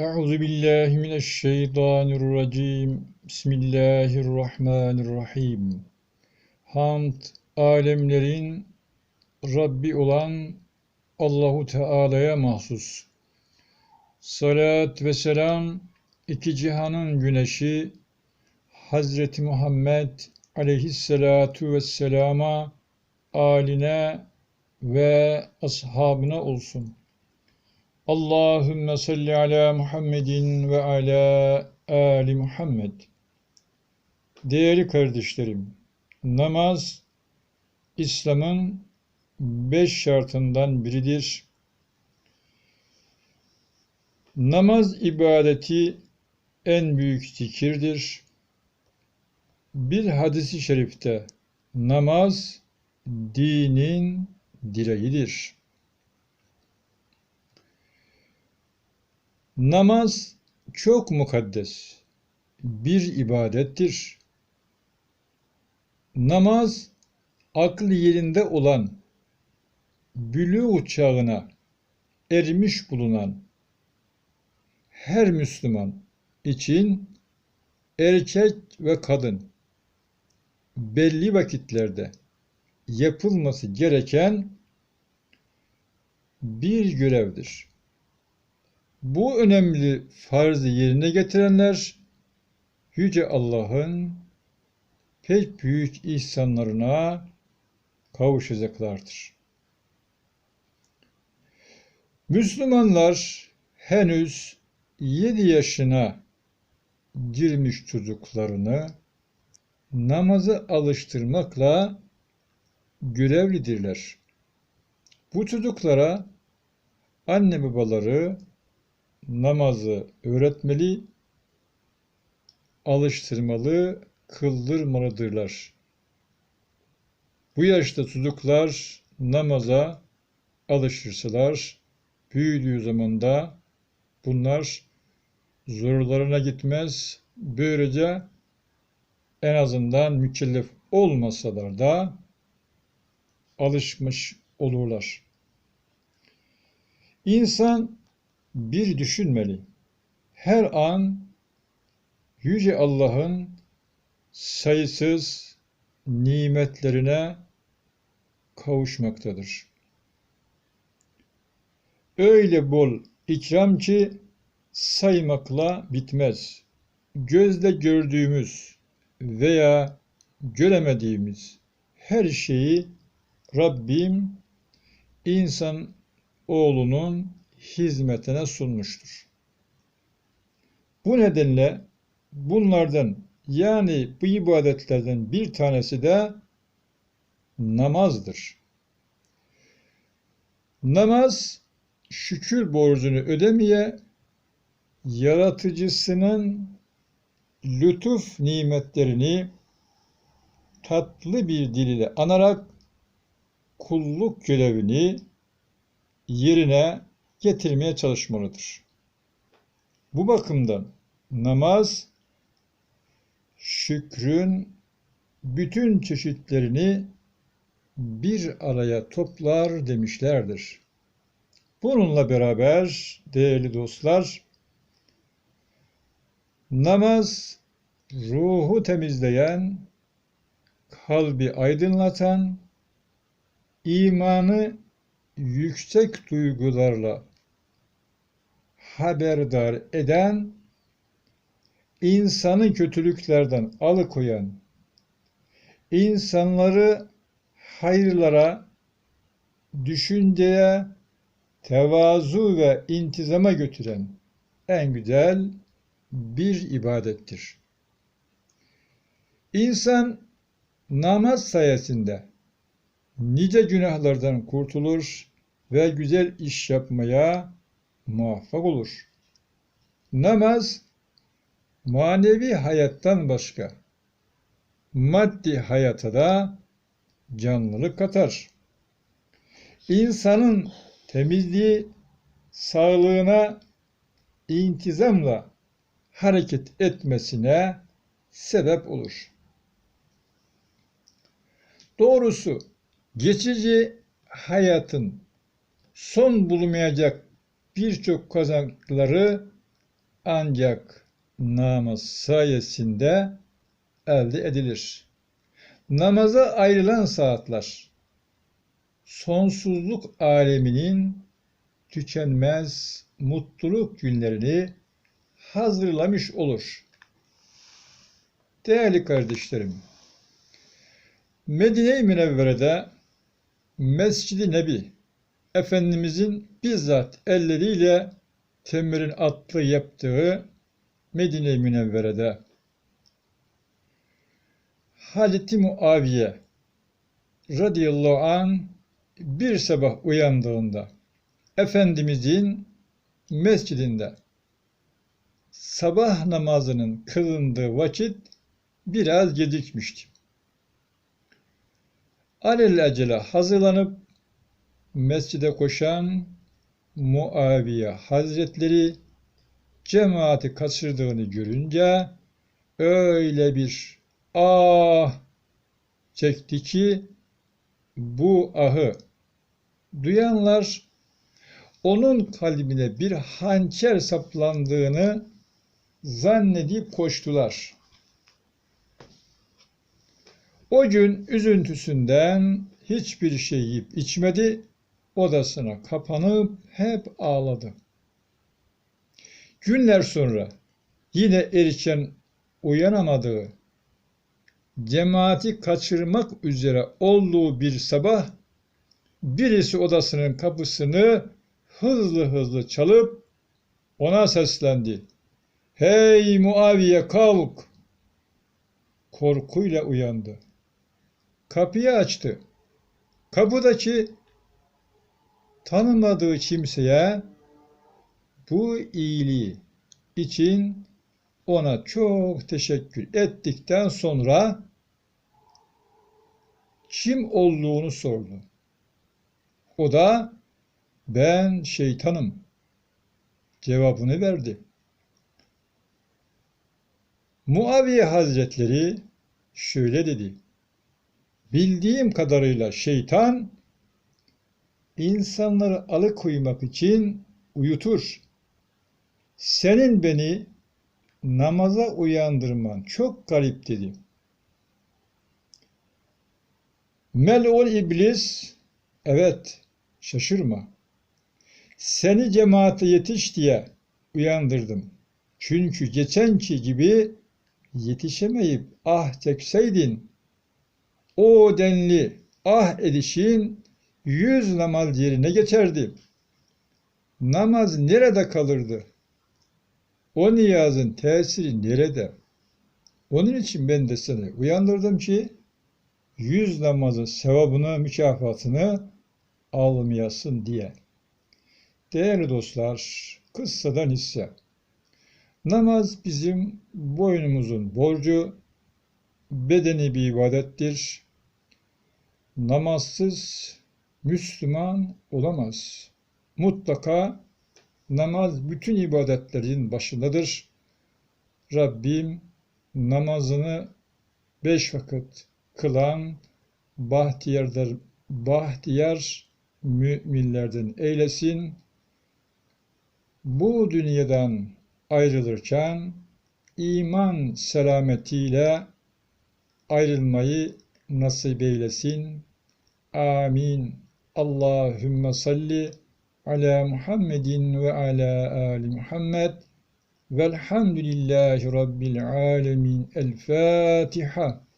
Euzu billahi mineşşeytanirracim. Bismillahirrahmanirrahim. Hamd alemlerin Rabbi olan Allahu Teala'ya mahsus. Salat ve selam iki cihanın güneşi Hazreti Muhammed aleyhisselatu vesselama aline ve ashabına olsun. Allahümme salli ala Muhammedin ve ala Ali Muhammed. Değerli kardeşlerim, namaz İslam'ın beş şartından biridir. Namaz ibadeti en büyük zikirdir. Bir hadisi şerifte namaz dinin direğidir. Namaz çok mukaddes bir ibadettir. Namaz aklı yerinde olan bülü çağına ermiş bulunan her Müslüman için erkek ve kadın belli vakitlerde yapılması gereken bir görevdir. Bu önemli farzı yerine getirenler Yüce Allah'ın pek büyük ihsanlarına kavuşacaklardır. Müslümanlar henüz 7 yaşına girmiş çocuklarını namaza alıştırmakla görevlidirler. Bu çocuklara anne babaları namazı öğretmeli, alıştırmalı, kıldırmalıdırlar. Bu yaşta çocuklar namaza alışırsalar, büyüdüğü zaman da bunlar zorlarına gitmez. Böylece en azından mükellef olmasalar da alışmış olurlar. İnsan bir düşünmeli. Her an Yüce Allah'ın sayısız nimetlerine kavuşmaktadır. Öyle bol ikram ki saymakla bitmez. Gözle gördüğümüz veya göremediğimiz her şeyi Rabbim insan oğlunun hizmetine sunmuştur. Bu nedenle bunlardan yani bu ibadetlerden bir tanesi de namazdır. Namaz şükür borcunu ödemeye yaratıcısının lütuf nimetlerini tatlı bir dil ile anarak kulluk görevini yerine getirmeye çalışmalıdır. Bu bakımdan namaz şükrün bütün çeşitlerini bir araya toplar demişlerdir. Bununla beraber değerli dostlar namaz ruhu temizleyen, kalbi aydınlatan, imanı yüksek duygularla haberdar eden, insanı kötülüklerden alıkoyan, insanları hayırlara, düşünceye, tevazu ve intizama götüren en güzel bir ibadettir. İnsan namaz sayesinde nice günahlardan kurtulur ve güzel iş yapmaya muvaffak olur. Namaz manevi hayattan başka maddi hayata da canlılık katar. İnsanın temizliği sağlığına intizamla hareket etmesine sebep olur. Doğrusu geçici hayatın son bulmayacak birçok kazançları ancak namaz sayesinde elde edilir. Namaza ayrılan saatler sonsuzluk aleminin tükenmez mutluluk günlerini hazırlamış olur. Değerli kardeşlerim, Medine-i Münevvere'de Mescid-i Nebi Efendimizin bizzat elleriyle temirin atlı yaptığı Medine-i Münevvere'de Hazreti Muaviye radıyallahu an bir sabah uyandığında Efendimizin mescidinde sabah namazının kılındığı vakit biraz gecikmişti. Alelacele hazırlanıp mescide koşan Muaviye Hazretleri cemaati kaçırdığını görünce öyle bir ah çekti ki bu ahı duyanlar onun kalbine bir hançer saplandığını zannedip koştular. O gün üzüntüsünden hiçbir şey yiyip içmedi, odasına kapanıp hep ağladı. Günler sonra yine erken uyanamadığı, cemaati kaçırmak üzere olduğu bir sabah birisi odasının kapısını hızlı hızlı çalıp ona seslendi. Hey Muaviye kalk! Korkuyla uyandı. Kapıyı açtı. Kapıdaki tanımadığı kimseye bu iyiliği için ona çok teşekkür ettikten sonra kim olduğunu sordu. O da ben şeytanım cevabını verdi. Muaviye Hazretleri şöyle dedi. Bildiğim kadarıyla şeytan insanları alıkoymak için uyutur. Senin beni namaza uyandırman çok garip dedi. Mel'ul iblis evet şaşırma. Seni cemaate yetiş diye uyandırdım. Çünkü geçenki gibi yetişemeyip ah çekseydin o denli ah edişin yüz namaz yerine geçerdi. Namaz nerede kalırdı? O niyazın tesiri nerede? Onun için ben de seni uyandırdım ki yüz namazın sevabını, mükafatını almayasın diye. Değerli dostlar, kıssadan hisse. Namaz bizim boynumuzun borcu, bedeni bir ibadettir. Namazsız Müslüman olamaz. Mutlaka namaz bütün ibadetlerin başındadır. Rabbim namazını beş vakit kılan bahtiyardır, bahtiyar müminlerden eylesin. Bu dünyadan ayrılırken iman selametiyle ayrılmayı nasip eylesin. Amin. اللهم صل على محمد وعلى آل محمد والحمد لله رب العالمين الفاتحه